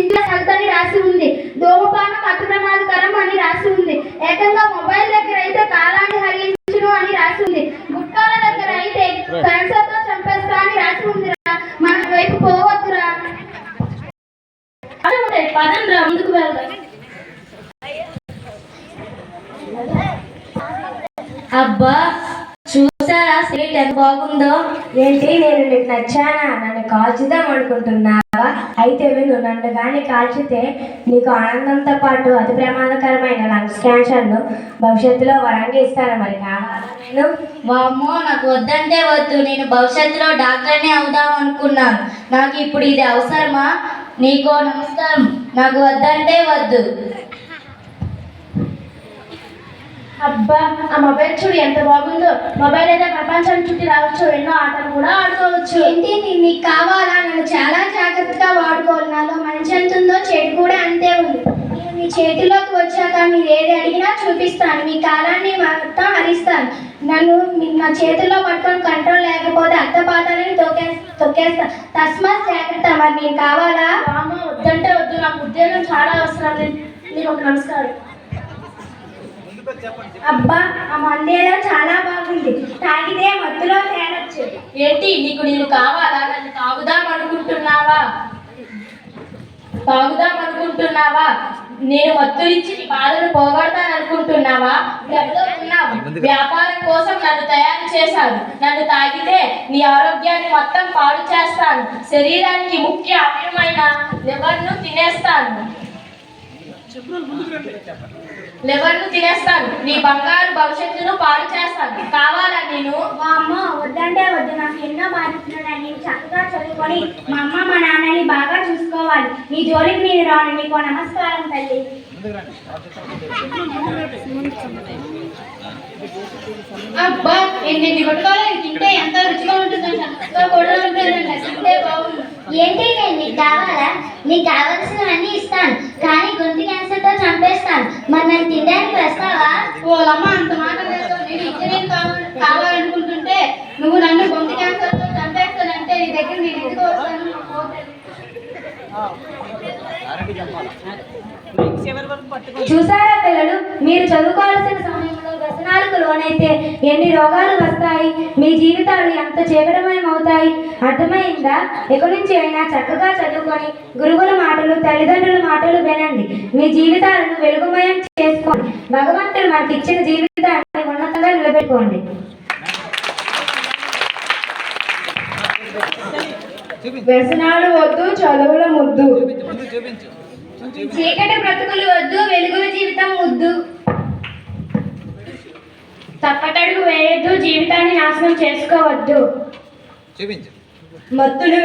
ఇంట్లో అని రాసి ఉంది. ధూమపానం అతి ప్రమాదకరం అని రాసి ఉంది. ఏకంగా మొబైల్ దగ్గర అయితే కాలాన్ని హరించును అని రాసి ఉంది. గుట్కాల దగ్గర అయితే క్యాన్సర్తో చంపేస్తా అని రాసి ఉందిరా. మన వైపు పోవద్దురా. పదంరా ముందుకు వెళ్దాం. అబ్బా చూసారా స్వీట్ ఎంత బాగుందో? ఏంటి నేను నీకు నచ్చానా? నన్ను కాల్చుదాం అనుకుంటున్నావా? అయితే విను నన్ను కానీ కాల్చితే నీకు ఆనందంతో పాటు అతి ప్రమాదకరమైన లంగ్స్ క్యాన్సర్ను భవిష్యత్తులో వరంగా ఇస్తాను మరి కావాలా నేను. వామ్మో నాకు వద్దంటే వద్దు. నేను భవిష్యత్తులో డాక్టర్నే అవుదాం అనుకున్నాను. నాకు ఇప్పుడు ఇది అవసరమా? నీకో నమస్కారం. నాకు వద్దంటే వద్దు. అబ్బా ఆ మొబైల్ చూడు ఎంత బాగుందో. మొబైల్ అయితే ప్రపంచాన్ని చుట్టి రావచ్చు ఎన్నో ఆటలు కూడా ఆడుకోవచ్చు. ఏంటి నీకు కావాలా? నేను చాలా జాగ్రత్తగా వాడుకోవాలి. నాలో మంచి ఎంత ఉందో చెడు కూడా అంతే ఉంది. నేను మీ చేతిలోకి వచ్చాక మీరు ఏది అడిగినా చూపిస్తాను. మీ కాలాన్ని మొత్తం హరిస్తాను. నన్ను మీ- నా చేతిలో పట్టుకొని కంట్రోల్ లేకపోతే అత్తపాతాలని తొక్కే తొక్కేస్తా. తస్మాత్ జాగ్రత్త. మరి మీకు కావాలా? వద్దంటే వద్దు. నాకు ఉద్యోగం చాలా అవసరం మీకు ఒక నమస్కారం. అబ్బా ఆ మందేదో చాలా బాగుంది. తాగితే మత్తులో తేలొచ్చు ఏంటి నీకు నేను కావాలా? నన్ను తాగుదాం అనుకుంటున్నావా? తాగుదాం అనుకుంటున్నావా? నేను మత్తు ఇచ్చి నీ బాధను పోగొడతాను అనుకుంటున్నావా? ఉన్నావు. వ్యాపారం కోసం నన్ను తయారు చేశాను నన్ను తాగితే నీ ఆరోగ్యాన్ని మొత్తం పాడు చేస్తాను. శరీరానికి ముఖ్య అవయమైన లివర్ను తినేస్తాను. లివర్ను తినేస్తాను? నీ బంగారు భవిష్యత్తును పాడు చేస్తాను. కావాలా నేను? మా అమ్మ వద్దంటే వద్దు. నాకు ఎన్నో బాధ్యతలు నేను చక్కగా చదువుకొని మా అమ్మ మా నాన్నని బాగా చూసుకోవాలి. నీ జోలికి నేను రాను నీకు నమస్కారం తల్లి. అబ్బా ఎన్ని గుట్టకాలు తింటే ఎంత రుచిగా ఉంటుందంట. చక్కగా కూడా ఉంటుందంట. తింటే బాగుంది. ఏంటి నేను నీకు కావాలా? నీకు కావాల్సినవన్నీ ఇస్తాను. కానీ గొంతు క్యాన్సర్తో చంపేస్తాను. మరి నన్ను తినడానికి వస్తావా? ఓలమ్మ అంత మాట లేదు. నేను కావాలి కావాలనుకుంటుంటే నువ్వు నన్ను గొంతు క్యాన్సర్ చంపేస్తానంటే నీ దగ్గర నేను ఎందుకు వస్తాను నువ్వు పోతే. చూసారా పిల్లలు? మీరు చదువుకోవాల్సిన సమయంలో వ్యసనాలకు లోనైతే ఎన్ని రోగాలు వస్తాయి? మీ జీవితాలు ఎంత చీకటమయం అవుతాయి అర్థమైందా? ఇక నుంచి అయినా చక్కగా చదువుకొని గురువుల మాటలు తల్లిదండ్రుల మాటలు వినండి. మీ జీవితాలను వెలుగుమయం చేసుకోండి. భగవంతుడు మనకి ఇచ్చిన జీవితాన్ని ఉన్నతంగా నిలబెట్టుకోండి. వ్యసనాలు వద్దు చదువుల ముద్దు. చీకటి బ్రతుకులు వద్దు వెలుగుల జీవితం ముద్దు తప్పటడుగు వేయొద్దు జీవితాన్ని నాశనం చేసుకోవద్దు. చూపించు. మత్తులు